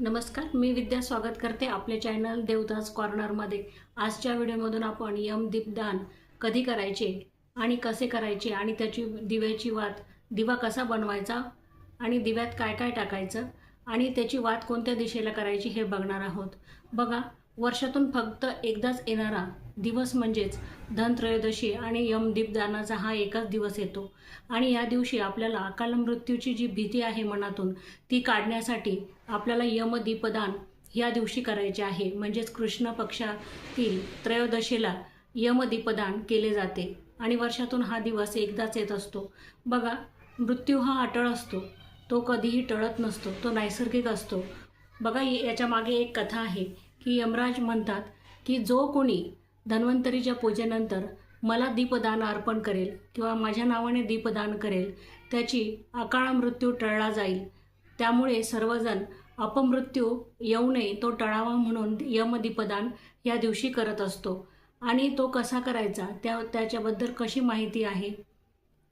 नमस्कार मी विद्या स्वागत करते आपले चॅनल देवदास कॉर्नरमध्ये आजच्या व्हिडिओमधून आपण यम दीपदान कधी करायचे आणि कसे करायचे आणि त्याची दिव्याची वात दिवा कसा बनवायचा आणि दिव्यात काय काय टाकायचं आणि त्याची वात कोणत्या दिशेला करायची हे बघणार आहोत. बघा वर्षातून फक्त एकदाच येणारा दिवस म्हणजेच धनत्रयोदशी आणि यम दीपदानाचा हा एकच दिवस येतो. आणि या दिवशी आपल्याला अकाल मृत्यूची जी भीती आहे मनातून ती काढण्यासाठी आपल्याला यमदीपदान या दिवशी करायचे आहे. म्हणजेच कृष्ण पक्षातील त्रयोदशीला यमदीपदान केले जाते. आणि वर्षातून हा दिवस एकदाच येत असतो. बघा मृत्यू हा अटळ असतो. तो कधीही टळत नसतो. तो नैसर्गिक असतो. बघा याच्या मागे एक कथा आहे की यमराज म्हणतात की जो कोणी धन्वंतरीच्या पूजेनंतर मला दीपदान अर्पण करेल किंवा माझ्या नावाने दीपदान करेल त्याची अकाळ मृत्यू टळला जाईल. त्यामुळे सर्वजण अपमृत्यू येऊ नये तो टळावा म्हणून यमदीपदान या दिवशी करत असतो. आणि तो कसा करायचा त्या त्याच्याबद्दल कशी माहिती आहे?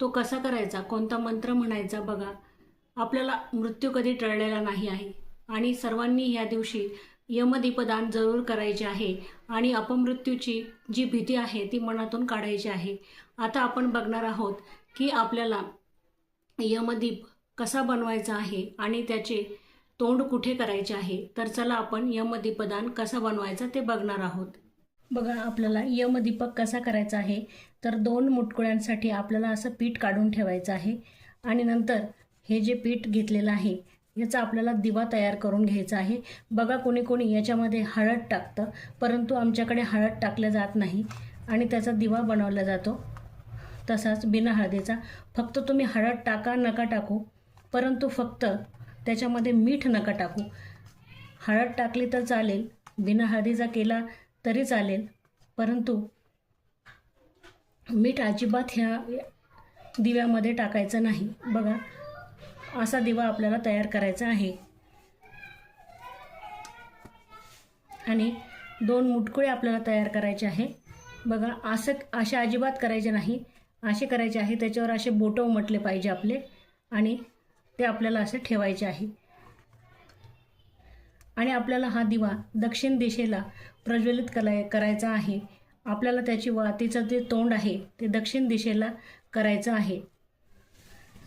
तो कसा करायचा कोणता मंत्र म्हणायचा बघा. आपल्याला मृत्यू कधी टळलेला नाही आहे. आणि सर्वांनी ह्या दिवशी यमदीपदान जरूर करायचे आहे आणि अपमृत्यूची जी भीती आहे ती मनातून काढायची आहे. आता आपण बघणार आहोत की आपल्याला यमदीप कसा बनवायचा आहे आणि त्याचे तोंड कुठे करायचे आहे. तर चला आपण यमदीपदान कसा बनवायचा ते बघणार आहोत. बघा आपल्याला यमदीपक कसा करायचा आहे? तर दोन मुटकुळ्यांसाठी आपल्याला असं पीठ काढून ठेवायचं आहे आणि नंतर हे जे पीठ घेतलेलं आहे याचा आपल्याला दिवा तयार करून घ्यायचा आहे. बघा कोणी कोणी याच्यामध्ये हळद टाकतं परंतु आमच्याकडे हळद टाकलं जात नाही आणि त्याचा दिवा बनवला जातो. तसाच बिना हळदीचा. फक्त तुम्ही हळद टाका नका टाकू. परंतु फक्त त्याच्यामध्ये मीठ नका टाकू. हळद टाकली तर चालेल बिना हळदीचा केला तरी चालेल परंतु मीठ अजिबात ह्या दिव्यामध्ये टाकायचं नाही. बघा असा दिवा आपल्याला तयार करायचा आहे. आणि दोन मुटकुळे आपल्याला तयार करायचे आहे. बघा असं असे अजिबात करायचे नाही. असे करायचे आहे त्याच्यावर असे बोटं उमटले पाहिजे आपले आणि ते आपल्याला असे ठेवायचे आहे. आणि आपल्याला हा दिवा दक्षिण दिशेला प्रज्वलित कराय करायचा आहे. आपल्याला त्याची वातीचं जे तोंड आहे ते दक्षिण दिशेला करायचं आहे.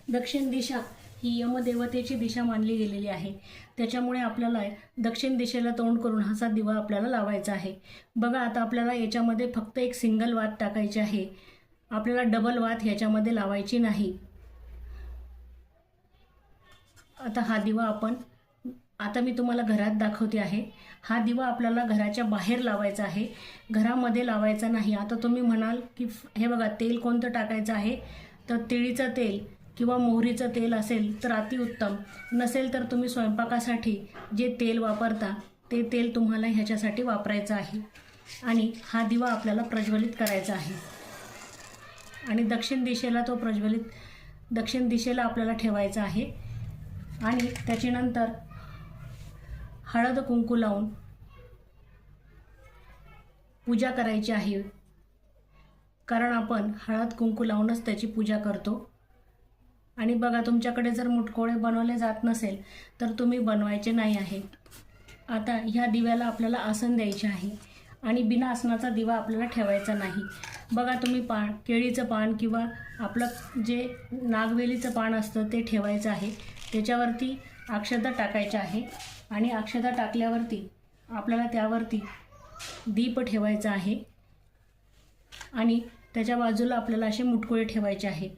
दक्षिण दिशा ही यमदेवतेची दिशा मानली गेलेली आहे. त्याच्यामुळे आपल्याला दक्षिण दिशेला तोंड करून असा दिवा आपल्याला लावायचा आहे. बघा आता आपल्याला याच्यामध्ये फक्त एक सिंगल वात टाकायची आहे. आपल्याला डबल वात ह्याच्यामध्ये लावायची नाही. आता हा दिवा आपण आता मी तुम्हाला घरात दाखवते आहे. हा दिवा आपल्याला घराच्या बाहेर लावायचा आहे. घरामध्ये लावायचा नाही. आता तुम्ही म्हणाल की हे बघा तेल कोणतं टाकायचं आहे? तर तिळीचं तेल. किंवा मोहरीचं तेल असेल तर अतिउत्तम नसेल तर तुम्ही स्वयंपाकासाठी जे तेल वापरता ते तेल तुम्हाला ह्याच्यासाठी वापरायचं आहे. आणि हा दिवा आपल्याला प्रज्वलित करायचा आहे. आणि दक्षिण दिशेला तो प्रज्वलित दक्षिण दिशेला आपल्याला ठेवायचा आहे. आणि त्याच्यानंतर हळद कुंकू लावून पूजा करायची आहे. कारण आपण हळद कुंकू लावूनच त्याची पूजा करतो. आणि बघा तुमच्याकडे जर मुटकोळे बनवले जात नसेल तर तुम्ही बनवायचे नाही आहे. आता ह्या दिव्याला आपल्याला आसन द्यायचे आहे आणि बिना आसनाचा दिवा आपल्याला ठेवायचा नाही. बघा तुम्ही पान केळीचं पान किंवा आपलं जे नागवेलीचं पान असतं ते ठेवायचं आहे. त्याच्यावरती अक्षता टाकायच्या आहे आणि अक्षता टाकल्यावरती आपल्याला त्यावरती दीप ठेवायचा आहे आणि त्याच्या बाजूला आपल्याला असे मुटकोळे ठेवायचे आहे.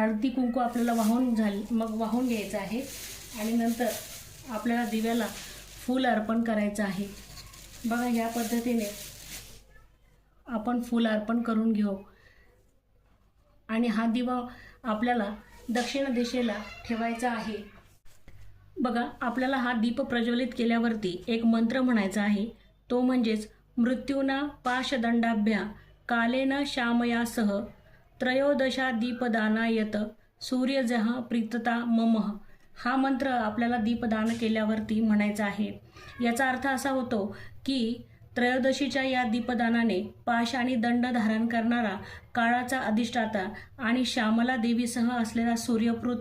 हळदी कुंकू आपल्याला वाहून झाली मग वाहून घ्यायचं आहे. आणि नंतर आपल्याला दिव्याला फूल अर्पण करायचं आहे. बघा या पद्धतीने आपण फूल अर्पण करून घेऊ. आणि हा दिवा आपल्याला दक्षिण दिशेला ठेवायचा आहे. बघा आपल्याला हा दीप प्रज्वलित केल्यावरती एक मंत्र म्हणायचा आहे. तो म्हणजेच मृत्यूना पाशदंडाभ्या कालेन श्यामयासह त्रयोदशा दीपदानायत सूर्यजह प्रीतता ममः. हा मंत्र आपल्याला दीपदान केल्यावरती म्हणायचा आहे. याचा अर्थ असा होतो की त्रयोदशीच्या या दीपदानाने पाश आणि दंड धारण करणारा काळाचा अधिष्ठाता आणि श्यामला देवीसह असलेला सूर्यपुत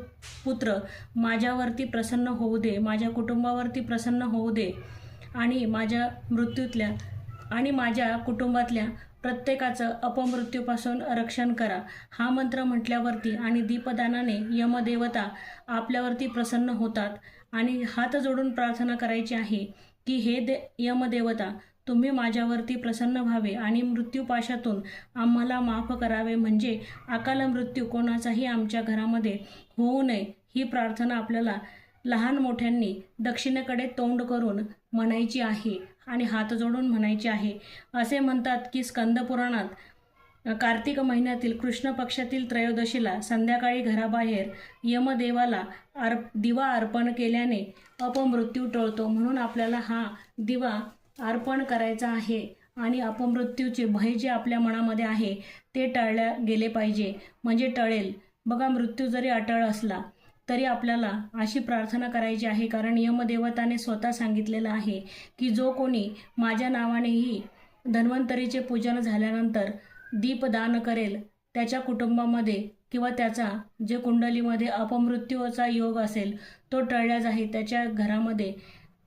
पुत्र माझ्यावरती प्रसन्न होऊ दे माझ्या कुटुंबावरती प्रसन्न होऊ दे आणि माझ्या मृत्यूतल्या आणि माझ्या कुटुंबातल्या प्रत्येकाचं अपमृत्यूपासून रक्षण करा. हा मंत्र म्हटल्यावरती आणि दीपदानाने यमदेवता आपल्यावरती प्रसन्न होतात आणि हात जोडून प्रार्थना करायची आहे की हे दे यमदेवता तुम्ही माझ्यावरती प्रसन्न व्हावे आणि मृत्यूपाशातून आम्हाला माफ करावे. म्हणजे अकाल मृत्यू कोणाचाही आमच्या घरामध्ये होऊ नये ही प्रार्थना आपल्याला लहान मोठ्यांनी दक्षिणेकडे तोंड करून म्हणायची आहे. आणि हात जोडून म्हणायचे आहे. असे म्हणतात की स्कंदपुराणात कार्तिक महिन्यातील कृष्ण पक्षातील त्रयोदशीला संध्याकाळी घराबाहेर यमदेवाला अर्प दिवा अर्पण केल्याने अपमृत्यू टळतो. म्हणून आपल्याला हा दिवा अर्पण करायचा आहे आणि अपमृत्यूचे भय जे आपल्या मनामध्ये आहे ते टळल्या गेले पाहिजे. म्हणजे टळेल. बघा मृत्यू जरी अटळ असला तरी आपल्याला अशी प्रार्थना करायची आहे. कारण यमदेवताने स्वतः सांगितलेलं आहे की जो कोणी माझ्या नावानेही धन्वंतरीचे पूजन झाल्यानंतर दीपदान करेल त्याच्या कुटुंबामध्ये किंवा त्याचा जे कुंडलीमध्ये अपमृत्यूचा योग असेल तो टळल्या जाही त्याच्या घरामध्ये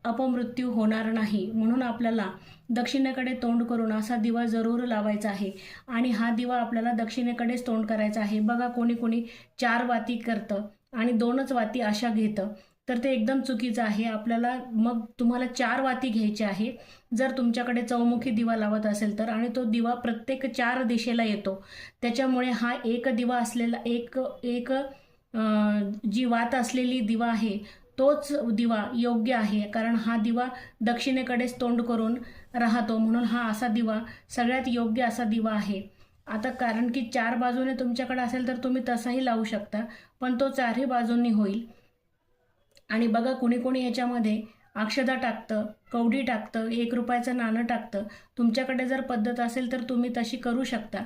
अपमृत्यू होणार नाही. म्हणून आपल्याला दक्षिणेकडे तोंड करून असा दिवा जरूर लावायचा आहे. आणि हा दिवा आपल्याला दक्षिणेकडेच तोंड करायचा आहे. बघा कोणी कोणी चार वाती करतं. आणि दोनच वाती अशा घेतं. तर ते एकदम चुकीचं आहे. आपल्याला मग तुम्हाला चार वाती घ्यायची आहे. जर तुमच्याकडे चौमुखी दिवा लावत असेल तर आणि तो दिवा प्रत्येक चार दिशेला येतो. त्याच्यामुळे हा एक दिवा असलेला एक एक जी वात असलेली दिवा आहे तोच दिवा योग्य आहे. कारण हा दिवा दक्षिणेकडेच तोंड करून राहतो. म्हणून हा असा दिवा सगळ्यात योग्य असा दिवा आहे. आता कारण की चार बाजूने तुमच्याकडे असेल तर तुम्ही तसाही लावू शकता पण तो चारही बाजूंनी होईल. आणि बघा कुणी कुणी याच्यामध्ये अक्षदा टाकतं कवडी टाकतं एक रुपयाचं नाणं टाकतं. तुमच्याकडे जर पद्धत असेल तर तुम्ही तशी करू शकता.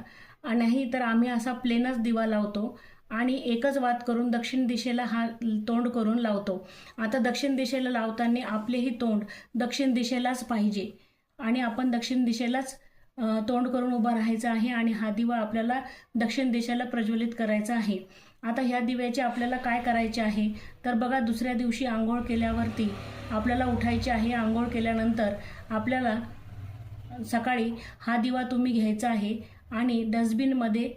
नाही तर आम्ही असा प्लेनच दिवा लावतो आणि एकच वाद करून दक्षिण दिशेला हा तोंड करून लावतो. आता दक्षिण दिशेला लावताना आपलेही तोंड दक्षिण दिशेलाच पाहिजे आणि आपण दक्षिण दिशेलाच तोंड करून उभा राहायचं आहे आणि हा दिवा आपल्याला दक्षिण देशाला प्रज्वलित करायचा आहे. आता ह्या दिव्याचे आपल्याला काय करायचे आहे? तर बघा दुसऱ्या दिवशी आंघोळ केल्यावरती आपल्याला उठायचे आहे. आंघोळ केल्यानंतर आपल्याला सकाळी हा दिवा तुम्ही घ्यायचा आहे आणि डस्टबिनमध्ये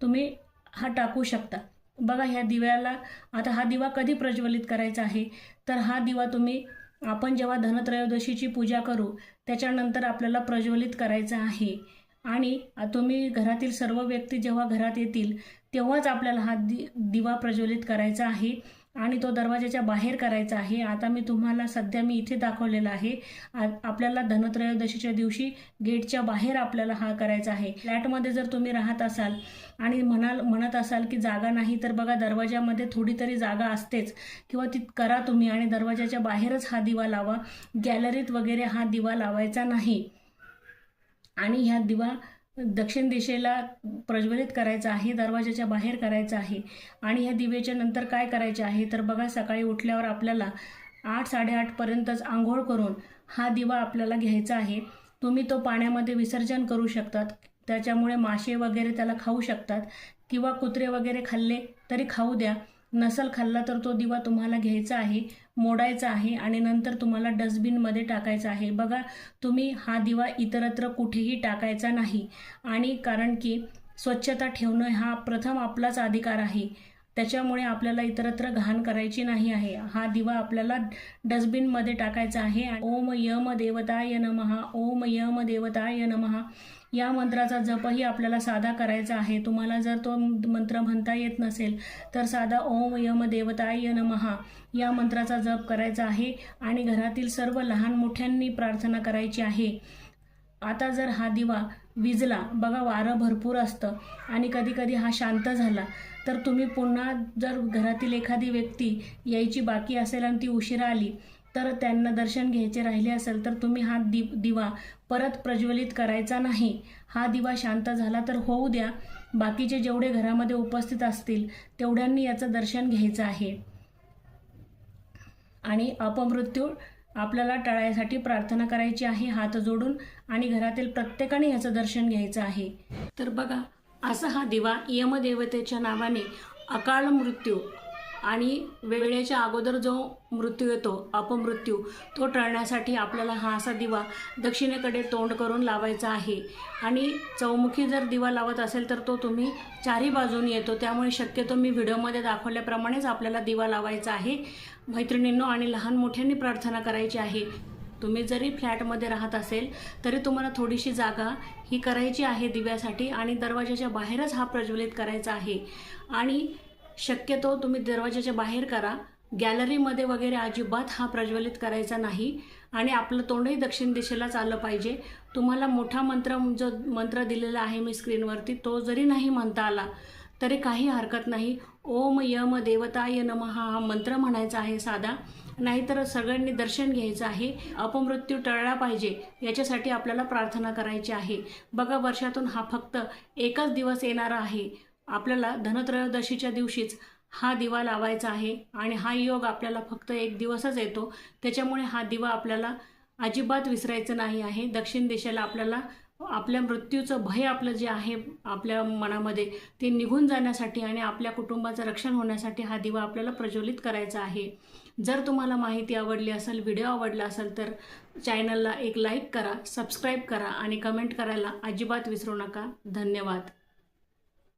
तुम्ही हा टाकू शकता. बघा ह्या दिव्याला आता हा दिवा कधी प्रज्वलित करायचा आहे? तर हा दिवा तुम्ही आपण जेव्हा धनत्रयोदशीची पूजा करू त्याच्यानंतर आपल्याला प्रज्वलित करायचं आहे. आणि तुम्ही घरातील सर्व व्यक्ती जेव्हा घरात येतील तेव्हाच आपल्याला हा दि दिवा प्रज्वलित करायचा आहे. आणि तो दरवाजाच्या बाहेर करायचा आहे. आता मी तुम्हाला सध्या मी इथे दाखवलेला आहे. आ- आपल्याला धनत्रयोदशीच्या दिवशी गेटच्या बाहेर आपल्याला हा करायचा आहे. फ्लॅटमध्ये जर तुम्ही राहत असाल आणि म्हणाल म्हणत असाल की जागा नाही तर बघा दरवाजामध्ये थोडी तरी जागा असतेच. किंवा ती करा तुम्ही आणि दरवाजाच्या बाहेरच हा दिवा लावा. गॅलरीत वगैरे हा दिवा लावायचा नाही. आणि ह्या दिवा दक्षिण दिशेला प्रज्वलित करायचं आहे दरवाजाच्या बाहेर करायचं आहे. आणि ह्या दिवेच्या नंतर काय करायचे आहे? तर बघा सकाळी उठल्यावर आपल्याला आठ साडेआठपर्यंतच आंघोळ करून हा दिवा आपल्याला घ्यायचा आहे. तुम्ही तो पाण्यामध्ये विसर्जन करू शकतात. त्याच्यामुळे मासे वगैरे त्याला खाऊ शकतात. किंवा कुत्रे वगैरे खाल्ले तरी खाऊ द्या. नसल खाल्ला तर तो दिवा तुम्हाला घ्यायचा आहे मोडायचा आहे आणि नंतर तुम्हाला डस्टबिनमध्ये टाकायचा आहे. बघा तुम्ही हा दिवा इतरत्र कुठेही टाकायचा नाही. आणि कारण की स्वच्छता ठेवणं हा प्रथम आपलाच अधिकार आहे. त्याच्यामुळे आपल्याला इतरत्र घाण करायची नाही आहे. हा दिवा आपल्याला डस्टबिनमध्ये टाकायचा आहे. ओम यम देवताय नमहा ओम यम देवताय नमः. या मंत्राचा जपही आपल्याला साधा करायचा आहे. तुम्हाला जर तो मंत्र म्हणता येत नसेल तर साधा ओम यम देवताय नमः या मंत्राचा जप करायचा आहे आणि घरातील सर्व लहान मोठ्यांनी प्रार्थना करायची आहे. आता जर हा दिवा विजला बघा वारं भरपूर असतं आणि कधीकधी हा शांत झाला तर तुम्ही पुन्हा जर घरातील एखादी व्यक्ती यायची बाकी असेल आणि ती उशिरा आली तर त्यांना दर्शन घ्यायचे राहिले असेल तर तुम्ही हा दि दिवा परत प्रज्वलित करायचा नाही. हा दिवा शांत झाला तर होऊ द्या. बाकीचे जेवढे घरामध्ये उपस्थित असतील तेवढ्यांनी याचं दर्शन घ्यायचं आहे. आणि अपमृत्यू आपल्याला टाळायसाठी प्रार्थना करायची आहे हात जोडून आणि घरातील प्रत्येकाने याचं दर्शन घ्यायचं आहे. तर बघा असा हा दिवा यमदेवतेच्या नावाने अकाळ मृत्यू आणि वेळेच्या अगोदर जो मृत्यू येतो अपमृत्यू तो टळण्यासाठी आपल्याला हा असा दिवा दक्षिणेकडे तोंड करून लावायचा आहे. आणि चौमुखी जर दिवा लावत असेल तर तो तुम्ही चारही बाजूनी येतो. त्यामुळे शक्यतो मी व्हिडिओमध्ये दाखवल्याप्रमाणेच आपल्याला दिवा लावायचा आहे. मैत्रिणींनो आणि लहान मोठ्यांनी प्रार्थना करायची आहे. तुम्ही जरी फ्लॅटमध्ये राहत असेल तरी तुम्हाला थोडीशी जागा ही करायची आहे दिव्यासाठी आणि दरवाजाच्या बाहेरच हा प्रज्वलित करायचा आहे. आणि शक्यतो तुम्ही दरवाजाच्या बाहेर करा. गॅलरीमध्ये वगैरे अजिबात हा प्रज्वलित करायचा नाही. आणि आपलं तोंडही दक्षिण दिशेलाच आलं पाहिजे. तुम्हाला मोठा मंत्र जो मंत्र दिलेला आहे मी स्क्रीनवरती तो जरी नाही म्हणता आला तरी काही हरकत नाही. ओम यम देवताय नम हा मंत्र म्हणायचा आहे साधा. नाहीतर सगळ्यांनी दर्शन घ्यायचं आहे. अपमृत्यू टळला पाहिजे. याच्यासाठी आपल्याला प्रार्थना करायची आहे. बघा वर्षातून हा फक्त एकच दिवस येणारा आहे. आपल्याला धनत्रयोदशीच्या दिवशीच हा दिवा लावायचा आहे आणि हा योग आपल्याला फक्त एक दिवसच येतो. त्याच्यामुळे हा दिवा आपल्याला अजिबात विसरायचं नाही आहे. दक्षिण दिशेला आपल्याला आपल्या मृत्यूचं भय आपलं जे आहे आपल्या मनामध्ये ते निघून जाण्यासाठी आणि आपल्या कुटुंबाचं रक्षण होण्यासाठी हा दिवा आपल्याला प्रज्वलित करायचा आहे. जर तुम्हाला माहिती आवडली असेल व्हिडिओ आवडला असेल तर चॅनलला एक लाईक करा सबस्क्राईब करा आणि कमेंट करायला अजिबात विसरू नका. धन्यवाद.